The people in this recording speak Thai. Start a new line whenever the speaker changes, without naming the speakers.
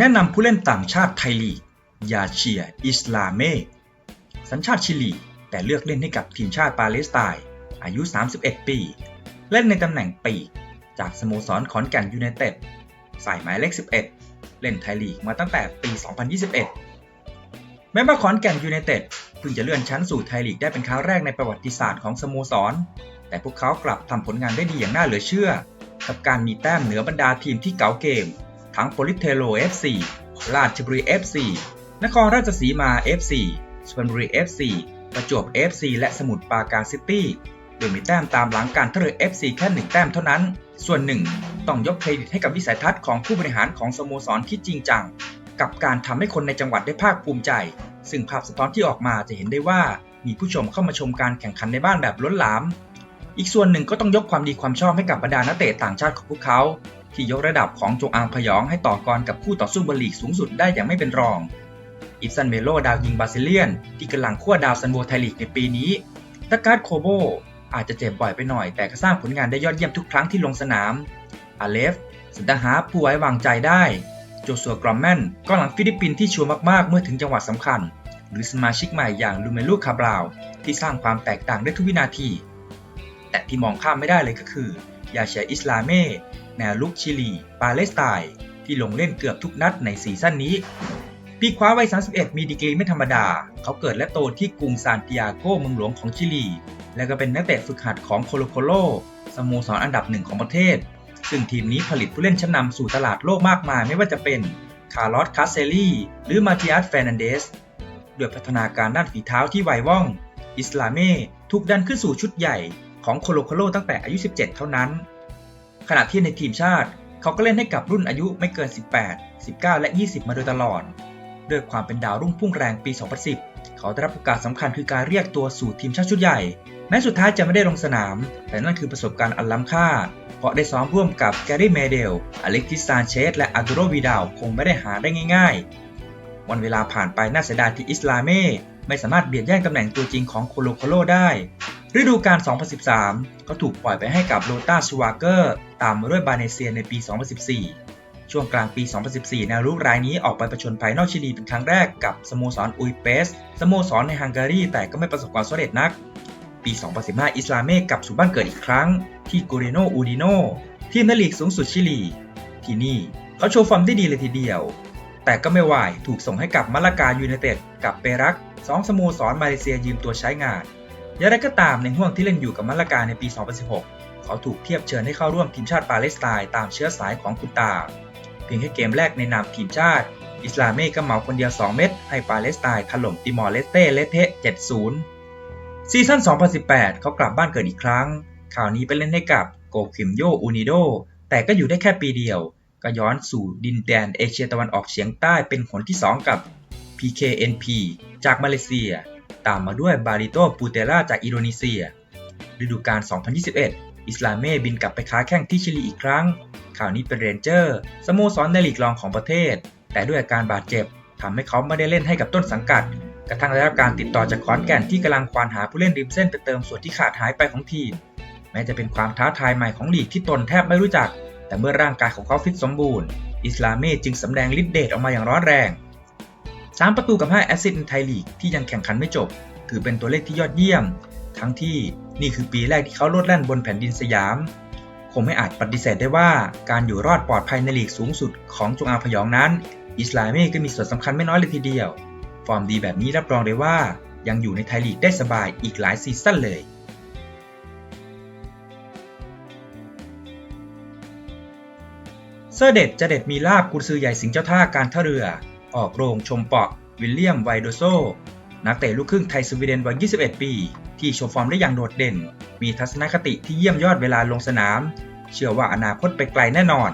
แนะนำผู้เล่นต่างชาติไทยลีกยาเชียอิสลาเมสัญชาติชิลี แต่เลือกเล่นให้กับทีมชาติปาเลสไตน์อายุ 31 ปี เล่นในตำแหน่งปีกจากสโมสรขอนแก่นยูไนเต็ดใส่หมายเลข 11 เล่นไทยลีกมาตั้งแต่ปี 2021 แม้ว่าขอนแก่นยูไนเต็ดเพิ่งจะเลื่อนชั้นสู่ไทยลีกได้เป็นครั้งแรกในประวัติศาสตร์ของสโมสร แต่พวกเขากลับทำผลงานได้ดีอย่างน่าเหลือเชื่อ กับการมีแต้มเหนือบรรดาทีมที่เก๋าเกม ทั้งโปลิเทโล FC ราชบุรี FC นครราชสีมา FC สุพรรณบุรี FC ประจวบ FC และสมุทรปราการซิตี้โดยมีแต้มตามหลังการท่าเรือ FC แค่หนึ่งแต้มเท่านั้น ส่วนหนึ่งต้องยกเครดิตให้กับวิสัยทัศน์ของผู้บริหารของสโมสรที่จริงจัง กับการทำให้คนในจังหวัดได้ภาคภูมิใจ ซึ่งภาพสะท้อนที่ออกมาจะเห็นได้ว่ามีผู้ชมเข้ามาชมการแข่งขันในบ้านแบบล้นหลาม อีกส่วนหนึ่งก็ต้องยกความดีความชอบให้กับบรรดานักเตะต่างชาติของพวกเขา ที่ยกระดับของจงอางพยองให้ต่อกรกับคู่ต่อสู้บอลลีกสูงสุดได้อย่างไม่เป็นรองอิฟซันเมโลดาวยิงบาซิเลียน ที่กำลังขั้วดาวซันโวไทยลีกในปีนี้ตาการ์ดโคโบอาจจะเจ็บบ่อยไปหน่อย แต่ก็สร้างผลงานได้ยอดเยี่ยมทุกครั้งที่ลงสนามอาเลฟสันตหาผู้ไว้วางใจได้โจซัวกรอมแมนก็หลังฟิลิปปินส์ที่ชัวร์มากๆ เมื่อถึงจังหวะสำคัญ หรือสมาชิกใหม่อย่างลูเมลูคาบราว ที่สร้างความแตกต่างได้ทุกวินาที แต่ที่มองข้ามไม่ได้เลยก็คือยาเชียอิสลาเม่ แนวลุกชิลี ปาเลสไตน์ที่ลงเล่นเกือบทุกนัดในซีซั่นนี้ ปีคว้าวัย 31 มีดีกรีไม่ธรรมดา เขาเกิดและโตที่กรุงซานติอาโกเมืองหลวงของชิลี และก็เป็นนักเตะฝึกหัดของโคโลโคโลสโมสรอันดับหนึ่งของประเทศ ซึ่งทีมนี้ผลิตผู้เล่นชั้นนำสู่ตลาดโลกมากมายไม่ว่าจะเป็นคาร์ลอสคาเซลีหรือมาติอัสเฟรนันเดสด้วยพัฒนาการด้านฝีเท้าที่ไวว่อง อิสลาเม่ถูกดันขึ้นสู่ชุดใหญ่ของโคโลโคโลตั้งแต่อายุ 17 เท่านั้น ขณะที่ในทีมชาติ เขาก็เล่นให้กับรุ่นอายุไม่เกิน 18 19 และ 20 มาโดยตลอด ด้วยความเป็นดาวรุ่งพุ่งแรงปี 2010 เขาได้รับโอกาสสำคัญคือการเรียกตัวสู่ทีมชาติชุดใหญ่ แม้สุดท้ายจะไม่ได้ลงสนาม แต่นั่นคือประสบการณ์อันล้ำค่า เพราะได้ซ้อมร่วมกับแกรี่เมเดล อเล็กซิสซานเชส และอาร์ตูโรวีดาวคงไม่ได้หาได้ง่าย ๆ วันเวลาผ่านไปน่าเสียดายที่อิสลาเม่ไม่สามารถเบียดแย่งตำแหน่งตัวจริงของโคโลโคโลได้ ฤดูกาล 2013 ก็ถูกปล่อยไปให้กับโลตาสวาเกอร์ตามมาด้วยบาเนเซียในปี 2014 ช่วงกลางปี 2014 แนวรุกรายนี้ออกไปประชนภัยนอกชิลีเป็นครั้งแรกกับสโมสรอุยเปสสโมสรในฮังการีแต่ก็ไม่ประสบความสำเร็จนัก ปี 2015 อิสลาเมกลับสู่บ้านเกิดอีกครั้ง ที่กูเรโนอูดิโนทีมในลีกสูงสุดชิลี ที่นี่เขาโชว์ฟอร์มได้ดีเลยทีเดียว แต่ก็ไม่ไหวถูกส่งให้กับมาลากายูไนเต็ดกับเปรักสองสโมสรมาเลเซียยืมตัวใช้งาน อย่างไรก็ตามในห่วงที่เล่นอยู่กับมาลกาในปี 2016 เขาถูกเทียบเชิญให้เข้าร่วมทีมชาติปาเลสไตน์ตามเชื้อสายของคุณตา เพียงแค่เกมแรกในนามทีมชาติ อิสลาเม่ก็เหมาคนเดียว 2 เม็ดให้ปาเลสไตน์ถล่มติมอร์เลสเต้เลเทะ 7-0 ซีซั่น 2018 เขากลับบ้านเกิดอีกครั้งคราวนี้ไปเล่นให้กับโกคิมโยอูนิโด แต่ก็อยู่ได้แค่ปีเดียว ก็ย้อนสู่ดินแดนเอเชียตะวันออกเฉียงใต้เป็นหนที่ 2 กับ PKNP จากมาเลเซีย ตามมาด้วยบาริโตปูเตราจากอินโดนีเซีย ฤดูกาล 2021 อิสลาเม่บินกลับไปค้าแข่งที่ชิลีอีกครั้งคราวนี้เป็นเรนเจอร์สโมสรในลีกรองของประเทศ แต่ด้วยอาการบาดเจ็บทำให้เขาไม่ได้เล่นให้กับต้นสังกัด กระทั่งได้รับการติดต่อจากขอนแก่นที่กำลังควานหาผู้เล่นริมเส้นไปเติมส่วนที่ขาดหายไปของทีม แม้จะเป็นความท้าทายใหม่ของลีกที่ตนแทบไม่รู้จัก แต่เมื่อร่างกายของเขาฟิตสมบูรณ์ อิสลาเม่จึงสำแดงฤทธิ์เดชออกมาอย่างร้อนแรง 3 ประตูกับ 5 แอสซิสต์ในไทยลีกที่ยังแข่งขันไม่จบ ถือเป็นตัวเลขที่ยอดเยี่ยม ทั้งที่นี่คือปีแรกที่เขาโลดแล่นบนแผ่นดินสยาม คงไม่อาจปฏิเสธได้ว่าการอยู่รอดปลอดภัยในลีกสูงสุดของจงอาพยองนั้น อิสลาเม่ก็มีส่วนสำคัญไม่น้อยเลยทีเดียว ฟอร์มดีแบบนี้รับรองได้ว่า ยังอยู่ในไทยลีกได้สบายอีกหลายซีซั่นเลยเซอร์เด็ดจะเด็ดมีลาบกุญซือใหญ่สิงเจ้าท่าการท่าเรือ ออกโรงชมเปาะวิลเลียมไวโดโซ นักเตะลูกครึ่งไทยสวีเดนวัย 21 ปี ที่โชว์ฟอร์มได้อย่างโดดเด่น มีทัศนคติที่เยี่ยมยอดเวลาลงสนาม เชื่อว่าอนาคตไปไกลแน่นอน